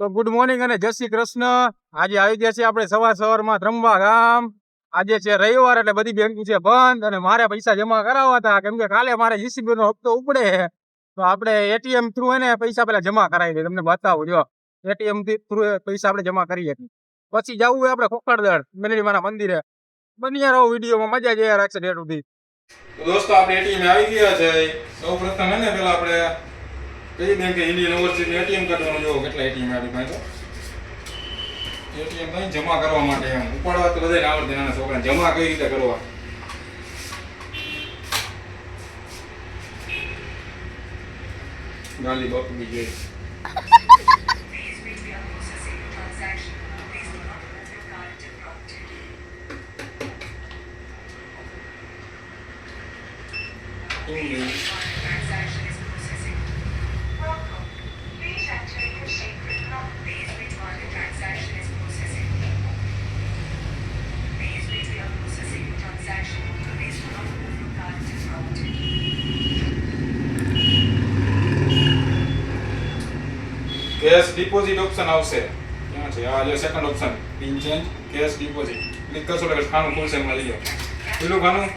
તો good morning અને જય શ્રી કૃષ્ણ. આજે આવી ગયા છે આપણે સવાર સવારમાં ત્રંબા ગામ આજે છે રવિવાર એટલે બધી બેંક છે બંધ અને મારે પૈસા જમા કરાવવા હતા. કેમ કે કાલે મારે જીસીબી નો હપ્તો ઉપડે તો આપણે એટીએમ થ્રુ એને પૈસા પેલા જમા કરાવી દે તમને બતાવું, જો. એટીએમ થ્રુ પૈસા આપણે જમા કરીએ પછી જવું હોય આપણે ખોખરદળ મેલડીમાના મંદિરે. બન્યા રહો વિડીયોમાં, મજા જ રાખશે ડેટ સુધી. દોસ્તો, આપણે એટીએમ આવી ગયા છે. સૌ પ્રથમ એને પેલા આપણે કઈ બેંકે ઇન્ડિયન ઓવરસીઝ એટીએમ કાઢવાનું જોવો કેટલા એટીએમ આવી પાસે એટીએમ કઈ જમા કરવા માટે એમ. ઉપાડવા તો બધાને આવડે નાના છોકરા જમા કઈ રીતે કરવા? ગાલી બાપુ બી જોઈ. ઇંગ્લિશ કેશ ડિપોઝિટ ઓપ્શન આવશે. ક્યાં છે? આ જો second option pin change cash deposit. Click કરશો એટલે ખાનું ખુલશે એમાં લઈ જાઓ પેલું ખાનું?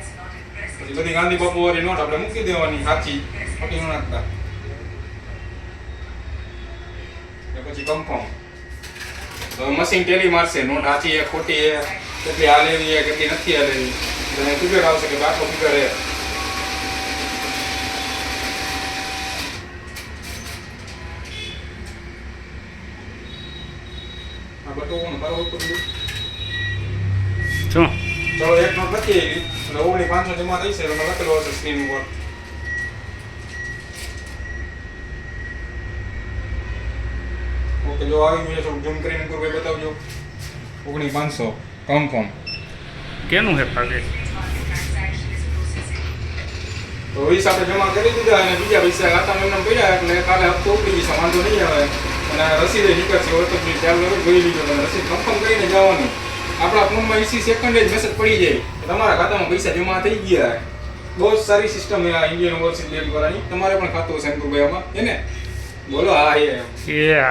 પછી બધી ગાંધી બાપુ વાળી નોટ આપણે મૂકી દેવાની, સાચી. ખોટી ન નાખતા. પછી કન્ફર્મ તો મશીન ટેલી મારશે. નોટ સાચી એ ખોટી એ કેટલી હાલેલી એ કેટલી નથી હાલેલી. એટલે ફિગર આવશે કે આટલો ફિગર છે આ બધું કોણ બરાબર તો બધું શું ચલો એક નોટ નથી આવી એટલે ઓગણી પાંચસો જમા થઈ છે એટલે લખેલું હશે સ્ક્રીન ઉપર. ઓકે જો આવી ગયું છે થોડું ઝૂમ કરીને કોઈ બતાવજો. ઓગણી પાંચસો કન્ફર્મ કેનું હે ભાગે? તો વીસ આપણે જમા કરી દીધા અને બીજા પૈસા ખાતામાં એમને પડ્યા એટલે કાલે હપ્તો ઉપડી જશે વાંધો નહીં આવે. અને રસીદે નીકળશે હોય તો બી જોઈ લીધો તમે રસીદ કન્ફર્મ કરીને જવાનું. આપણા ફોનમાં એસી સેકન્ડે જ મેસેજ પડી જાય. તમારા ખાતામાં પૈસા જમા થઈ ગયા. બહુ સારી સિસ્ટમ છે આ ઇન્ડિયન ઓવરસીઝ બેંક વાળાની. તમારે પણ ખાતું હશે અંકુરભાઈ આમાં. હે બોલો હા એ. એ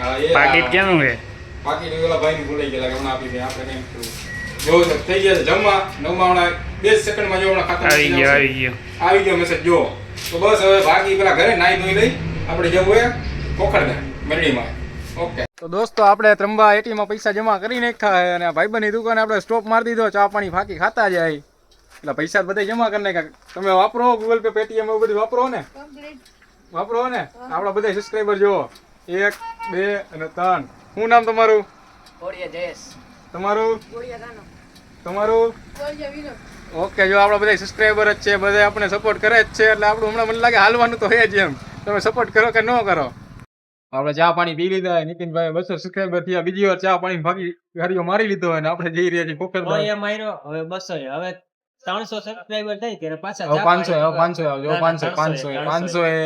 હા એ પાકીટ કેનું હે બાકી ઓલા ભાઈને ભૂલાઈ ગયેલા હમણાં આપી દે આપણે જો થઈ ગયા જમવા નવમાં હમણાં બે સેકન્ડમાં જો હમણાં ખાતા આવી ગયો આવી ગયો. આવી ગયો મેસેજ જો તો બસ હવે બાકી પેલા ઘરે નાઈ ધોઈ લઈ આપણે જવું એ પોખરને ઓકે. તો દોસ્તો આપણે ત્રંબા એટીમાં પૈસા જમા કરી નાખ્યા છે અને આ ભાઈબંધની દુકાને આપણે સ્ટોપ મારી દીધો ચા પાણી ફાકી ખાતા જાય. એટલે પૈસા બધા જમા કરી નાખ્યા. તમે વાપરો ગૂગલ પે પેટીએમ એવું બધું વાપરો ને? વાપરો ને? આપણા બધા સબસ્ક્રાઈબર જુઓ. એક બે અને ત્રણ. શું નામ તમારું? તમારું? તમારું? ઓકે જો આપણા બધા સબસ્ક્રાઈબર જ છે બધા આપણે સપોર્ટ કરે જ છે એટલે આપણું હમણાં મને લાગે હાલવાનું તો હોય જ એમ. તમે સપોર્ટ કરો કે ન કરો? આપણે ચા પાણી પી લીધા નીતિનભાઈ બસો સબસ્ક્રાઈબર થયા બીજી વાર ચા પાણી ભાગી ગાડીઓ મારી લીધો હોય ને આપણે જઈ રહ્યા છીએ કોળિયા માર્યો હવે બસો હવે ત્રણસો સબસ્ક્રાઈબર થઈ ત્યારે પાછા પાંચસો હવે પાંચસો ના, ના, પાંચસો પાંચસો પાંચસો એ.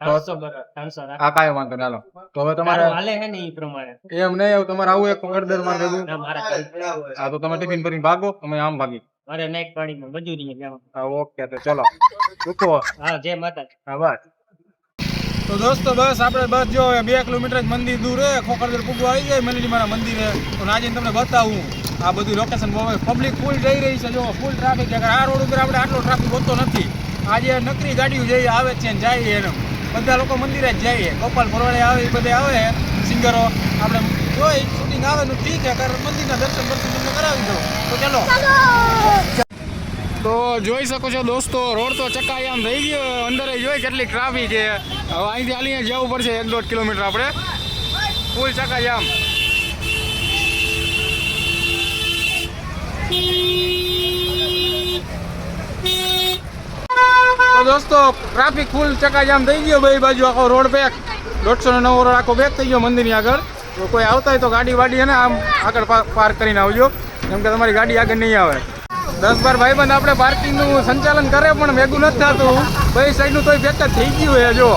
આ કાંઈ વાંધો નહીં હાલો. તો હવે તમારે હાલે હે ને એ પ્રમાણે? એમ નહીં આવું તમારે આવું એક માં ના. હા તો તમે ટિફિન ભરીને ભાગો તમે આમ ભાગી મારે નાઈટ પાણીમાં મજૂરી ઓકે તો ચલો. રૂકો હા જય માતા હા બસ. તો દોસ્તો, બસ આપણે બસ જો બે કિલોમીટર જ મંદિર દૂર છે ખોખરદર પૂગવા આવી જાય મેલડીમાના મંદિરે. તો નાજીને તમને બતાવું, આ બધું લોકેશન પબ્લિક ફૂલ જઈ રહી છે, જો ફૂલ ટ્રાફિક છે. આ રોડ ઉપર આપણે આટલો ટ્રાફિક હોતો નથી. આજે નકરી ગાડીઓ જઈ આવે છે ને જાય એને બધા લોકો મંદિરે જ જઈએ ગોપાલ ફરવાડે આવે, એ બધે આવે, સિંગરો. આપણે જોઈ શૂટિંગ આવે તો ઠીક છે કારણ મંદિરના દર્શન દર્શન તમને કરાવી દો તો ચલો. તો જોઈ શકો છો દોસ્તો, રોડ તો ચકાયામ થઈ ગયો, અંદર જોઈ કેટલી ટ્રાફિક છે. હવે અહીંથી હાલીને જવું પડશે એક દોઢ કિલોમીટર આપણે. ફૂલ ચકાજામ તો દોસ્તો ટ્રાફિક ફૂલ ચકાજામ થઈ ગયો, બે બાજુ આખો રોડ પેક દોઢસો નવો રોડ આખો પેક થઈ ગયો મંદિરની આગળ. તો કોઈ આવતા હોય તો ગાડી વાડી ને, આમ આગળ પાર્ક કરીને આવજો. કેમ કે તમારી ગાડી આગળ નહીં આવે. દસ બાર ભાઈબંધ આપણે પાર્કિંગનું સંચાલન કરે પણ ભેગું નથી થતું. ભાઈ સાઈડનું તોય ભેગ થઈ ગયું હોય જો.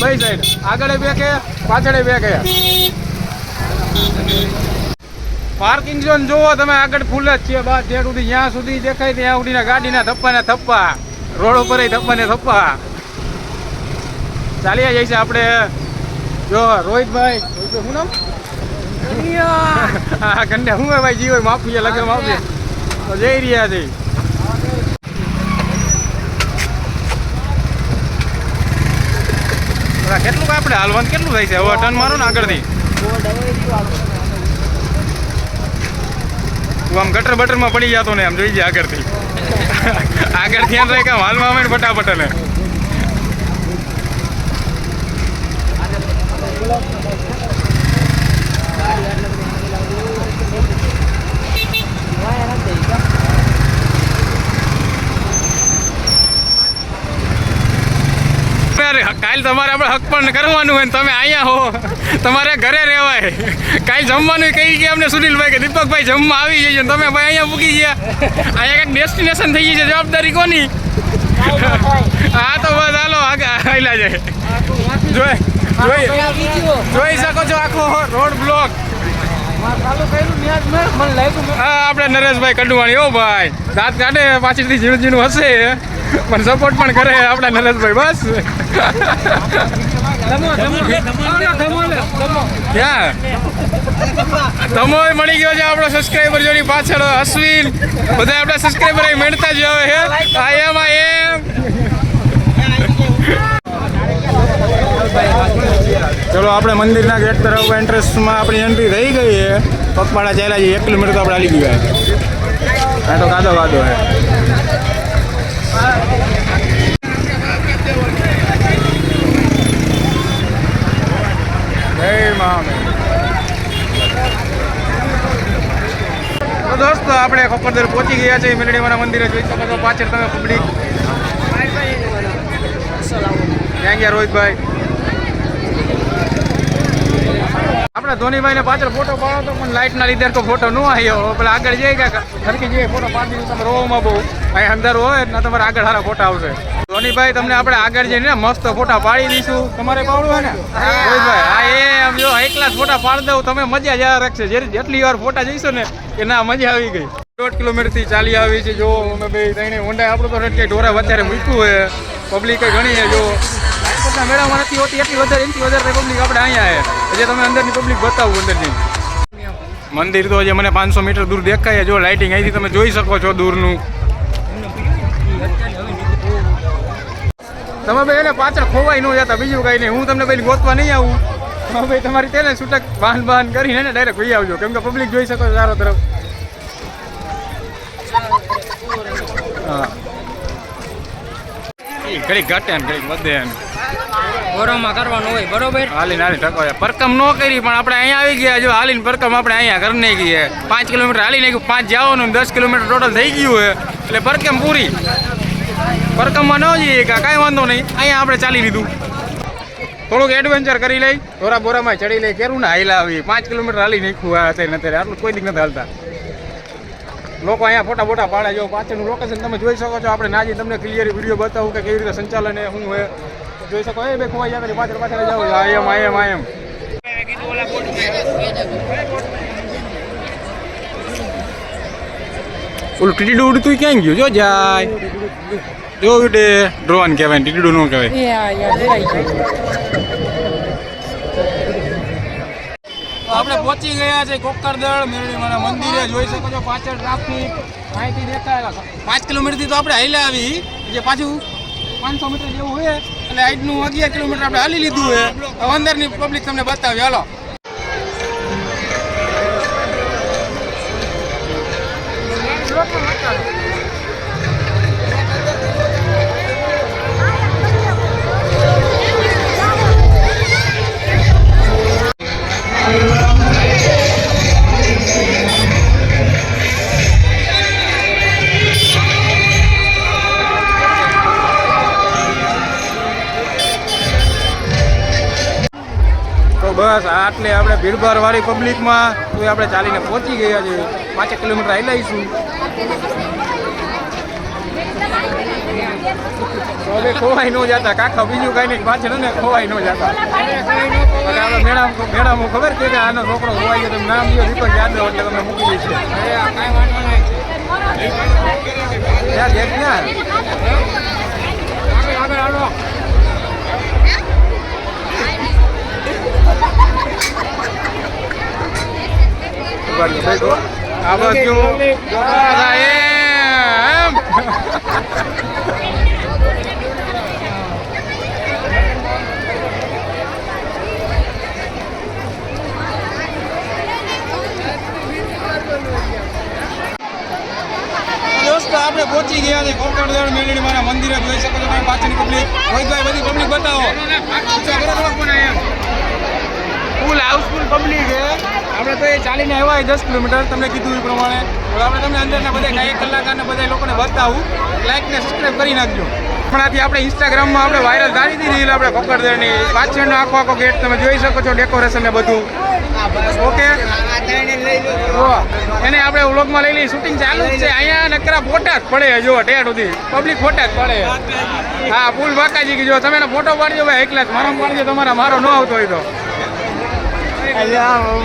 ભાઈ સાઈડ. આગળ બે કે પાછળ બે કે પાર્કિંગ ઝોન જોવો તમે આગળ ફૂલ જ છે. બાર જ્યાં સુધી જ્યાં સુધી દેખાય ત્યાં સુધીના ગાડીના થપ્પા ને થપ્પા રોડ ઉપર થપ્પા ને થપ્પા ચાલ્યા જાય છે આપણે. જો રોહિતભાઈ શું નામ? હા કન્યા શું ભાઈ જીવો માફી લગ્ન માફી તો જઈ રહ્યા છે કેટલું આપણે હાલવાનું કેટલું થાય છે? હવે ટન મારો ને આગળથી. તું આમ ગટર બટરમાં પડી જતો ને આમ જોઈ જાય આગળથી. આગળ ધ્યાન રહે કે હાલમાં આવે ને ફટાફટ ને અરે, કાલ તમારે આપણે હક પણ કરવાનું હોય ને તમે અહીંયા હો. તમારે ઘરે રહેવાય. કાલ જમવાનું કહી ગયા અમને સુનિલભાઈ કે દીપકભાઈ જમવા આવી જઈએ તમે ભાઈ અહીંયા મૂકી ગયા. અહીંયા કંઈક ડેસ્ટિનેશન થઈ ગઈ છે જવાબદારી કોની? હા તો બસ હાલો આગળ હાલ્યા જાય. જોઈ જોઈ શકો છો આખો રોડ બ્લોક આપણે નરેશભાઈ કડવાણી ઓ ભાઈ. દાંત કાઢે પાછળથી ઝીણું ઝીણું હશે. પણ સપોર્ટ પણ કરે આપણા નરેશભાઈ બસ. ક્યાં? તમો મળી ગયો છે આપણો સબસ્ક્રાઈબર જોડી પાછળ અશ્વિન. બધા આપણા સબસ્ક્રાઈબર મેળતા જ આવે હે આઈ એમ આઈ એમ ચલો, આપણે મંદિરના ગેટ તરફ એન્ટ્રન્સમાં આપણી એન્ટ્રી થઈ ગઈ છે. પગપાળા ચાલ્યા છે એક કિલોમીટર તો આપણે હાલી ગયા આ તો કાદો કાદો હે દોસ્તો, આપણે ખોખરદર પહોંચી ગયા છે. મેલડીમાના મંદિરે જોઈ શકો છો. પાછળ તમે પબ્લિક ક્યાં રોહિતભાઈ? આપણે ધોનીભાઈને પાછળ ફોટો પાડો તો પણ લાઇટના લીધે તો ફોટો ન આવ્યો. પેલા આગળ જઈ ગયા સરખી જઈએ ફોટો પાડી દીધો, તમે રોવામાં બહુ. અહીં અંદર હોય ને તમારે આગળ સારા ફોટા આવશે. ધોનીભાઈ, તમને આપણે આગળ જઈને મસ્ત ફોટા પાડી દઈશું. તમારે પાડવું હોય ને? હા, એ આમ જો એકલા ફોટા પાડી દઉં. તમે મજા જ રાખશે. જેટલી વાર ફોટા જઈશો ને ના મજા આવી ગઈ. દોઢ કિલોમીટરથી ચાલી આવી છે. જો, અમે ભાઈ ત્રણે ઊંડા આપણું તો ઢોરા અત્યારે મૂક્યું હોય પબ્લિક ઘણી છે જો. મેળામાં નથી હોતી, એટલી વધારે એનથી વધારે પબ્લિક આપણે અહીંયા છે. જે તમે અંદરની પબ્લિક બતાવું અંદરની. મંદિર તો જે મને પાંચસો મીટર દૂર દેખાય. જો લાઇટિંગ અહીંથી તમે જોઈ શકો છો દૂરનું. તમે ભાઈ એને પાછળ ખોવાઈ ન જતા, બીજું કઈ નહીં. હું તમને પેલી ગોતવા નહીં આવું. તમે ભાઈ તમારી તેને છૂટક બાંધ બાંધ કરીને ને ડાયરેક્ટ ભાઈ આવજો. કેમ કે પબ્લિક જોઈ શકો ચારો તરફ. હા. ઘડીક ઘટે ને ઘડીક વધે ને. ગોરામાં કરવાનું હોય બરોબર? હાલીને હાલી ટકો પરકમ ન કરી પણ આપણે અહીંયા આવી ગયા. જો હાલીને પરકમ આપણે અહીંયા ઘર નહીં ગઈએ પાંચ કિલોમીટર હાલી નાખ્યું. પાંચ જવાનું દસ કિલોમીટર ટોટલ થઈ ગયું હોય એટલે પરકમ પૂરી. પરકમમાં ન જઈએ કે કાંઈ વાંધો નહીં. અહીંયા આપણે ચાલી લીધું. થોડુંક એડવેન્ચર કરી લઈ. બોરા બોરામાં ચડી લઈ. કેરું ને હાઈલા આવી. પાંચ કિલોમીટર હાલી નાખ્યું આ અત્યારે આટલું કોઈ દીક નથી હાલતા. લોકો અહીંયા ફોટા ફોટા પાડે જો પાછળનું લોકેશન તમે જોઈ શકો છો. આપણે નાજી તમને ક્લિયર વીડિયો બતાવું કે કેવી રીતે સંચાલન શું હોય જોઈ શકો એ બે ખોવાઈ જાય પાછળ પાછળ જાઓ આયમ આયમ એમ ઓલું ટીડીડું ઉડતું ક્યાં ગયું? જો જાય. જો ઉડે. ડ્રોન કહેવાય ટીડીડું ન કહેવાય. પહોંચી ગયા છે કોકરદળ. મેરડીમાના મંદિરે જોઈ શકો છો પાછળ ટ્રાફિક અહીંથી દેખાય પાંચ કિલોમીટરથી તો આપણે હાલ્યા આવી. જે પાછું પાંચસો મીટર જેવું હોય એટલે આજનું અગિયાર કિલોમીટર આપણે હાલી લીધું હોય અંદરની પબ્લિક તમને બતાવી. હાલો. તો બસ આટલે આપણે ભીડભાડ વાળી પબ્લિકમાં તો એ આપણે ચાલીને પહોંચી ગયા છે પાંચેક કિલોમીટર તો હવે ખોવાઈ ન જતા. કાકા, બીજું કાંઈ નહીં. પાછળ ને ખોવાઈ ન જતા. આપણે મેળામાં ખબર છે કે આનો છોકરો ખોવાઈ ગયો નામ લ્યો, દીપક યાદવ એટલે તમે મૂકી દઈશું. ક્યાં? ક્યાં આ આપણે પહોંચી ગયા છે કોકણદળ મેળવી મારા મંદિરે. જોઈ શકો છો પાછળની પબ્લિક મોહિતભાઈ બધી પબ્લિક બતાવો. ફૂલ હાઉસફુલ પબ્લિક છે. આપણે તો એ ચાલીને આવ્યા દસ કિલોમીટર. તમને કીધું એ પ્રમાણે. હવે આપણે તમને અંદરના બધા ગાયક, કલાકારને બધા લોકોને બતાવું. લાઈકને સબસ્ક્રાઈબ કરી નાખજો. આથી આપણે ઇન્સ્ટાગ્રામમાં આપણે વાયરલ ધારી દીધી એટલે આપણે કોકરદળની પાછળનો આખો આખો ગેટ તમે જોઈ શકો છો ડેકોરેશન ને બધું. ઓકે એને આપણે વ્લોગમાં લઈ લઈ શૂટિંગ ચાલુ જ છે. અહીંયા નકરા ફોટા જ પડે જો ટેટ સુધી. પબ્લિક ફોટા જ પડે હા, ફૂલ બાકાજી જો તમે ફોટો પાડજો ભાઈ એકલા જ મારો પાડજો. તમારા, મારો ન આવતો હોય તો. આપણા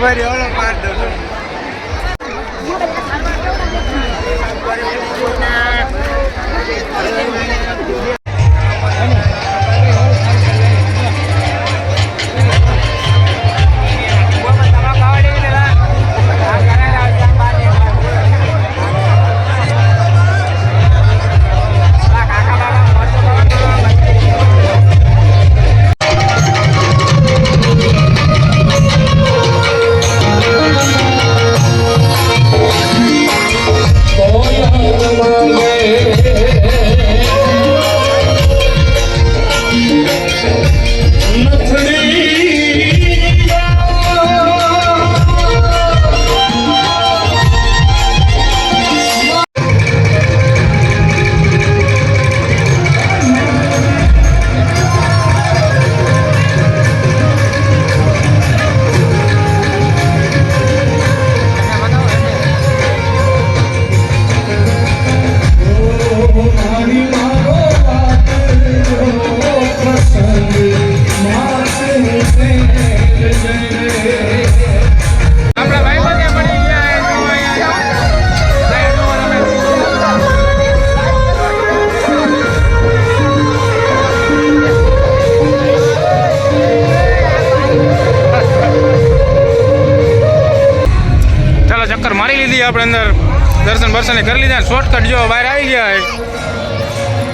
દર્શન કરી લીધા શોર્ટકટ જો બહાર આવી ગયા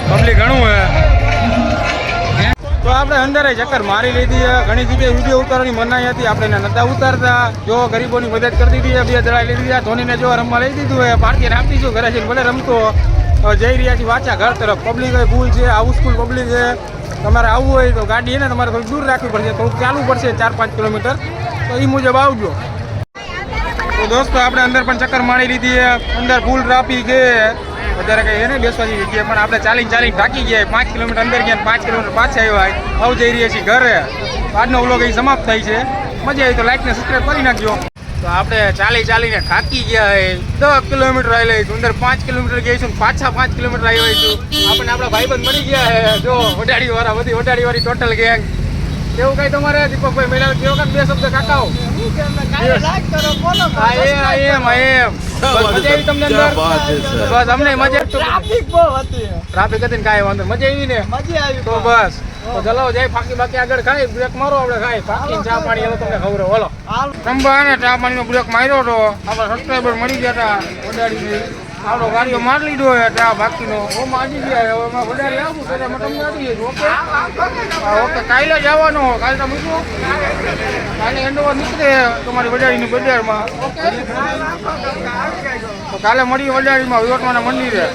પબ્લિક ઘણું હે તો આપણે અંદર ચક્કર મારી લીધી છે. ઘણી જગ્યાએ વીડિયો ઉતારવાની મનાઈ હતી. આપણે એને નતા ઉતારતા. જો ગરીબોની મદદ કરી દીધી છે, બે દડા લઈ દીધા ધોનીને જો રમવા લઈ દીધું હોય પાર્ટીને આપી દીધું. ઘરે જઈને ભલે રમતો. જઈ રહ્યા છીએ વાંચા ઘર તરફ. પબ્લિક ભૂલ છે. હાઉસફુલ પબ્લિક છે. તમારે આવવું હોય તો ગાડી એને તમારે થોડીક દૂર રાખવી પડશે. થોડુંક ચાલવું પડશે. ચાર પાંચ કિલોમીટર. તો એ મુજબ આવજો. તો દોસ્તો, આપણે અંદર પણ ચક્કર મારી લીધી અંદર ફૂલ ટ્રાફિક છે. વધારે કઈ એને બેસવાની જગ્યાએ, પણ આપણે ચાલીને ચાલીને થાકી ગયા. પાંચ કિલોમીટર અંદર ગયા પાંચ કિલોમીટર પાછા આવ્યા આવું જઈ રહ્યા છીએ ઘરે. આજનો વ્લોગ અહીં સમાપ્ત થાય છે. મજા આવી તો લાઈક ને સબસ્ક્રાઈબ કરી નાખજો. તો આપણે ચાલી ચાલીને થાકી ગયા હે દસ કિલોમીટર આવી લઈશું અંદર પાંચ કિલોમીટર ગઈશું પાછા પાંચ કિલોમીટર આવી આવીશું આપણને આપણા ભાઈબંધ મળી ગયા હે જો વડાડી વાળા બધી વડાડી વાળી ટોટલ ગેંગ એવું કઈ તમારે દીપકભાઈ મેળા કેવો કાક બે શબ્દ કાકાઓ. હા એ હા એમ હા એમ બસ તમને અંદર? બસ અમને મજા ટ્રાફિક હતી. ટ્રાફિક ને કાંઈ વાંધો નહીં. મજા આવી ને? મજા આવી તો બસ. તો ચલો જાય ફાકી બાકી આગળ ખાઈ. બ્રેક મારો આપણે ખાઈ. ફાકી ચા પાણી હવે તમને ખબર બોલો રંબા ને ચા પાણીનો બ્રેક માર્યો તો. આપણા સબસ્ક્રાઈબર મળી ગયા હતા વડાડીને આપણો ગાડીઓ માર લીધો હોય આ બાકીનો ઓમ આવી ગયા હવે એમાં વધારે આવું તો અમે તમને આપી દઈશું ઓકે? ઓકે. કાલે જવાનો કાલે તો મૂકવું કાલે એન્ડોવર નીકળે તમારી વડાડીની બજારમાં. ઓકે. તો કાલે મળીએ વડાળીમાં વિવટમાના મંદિરે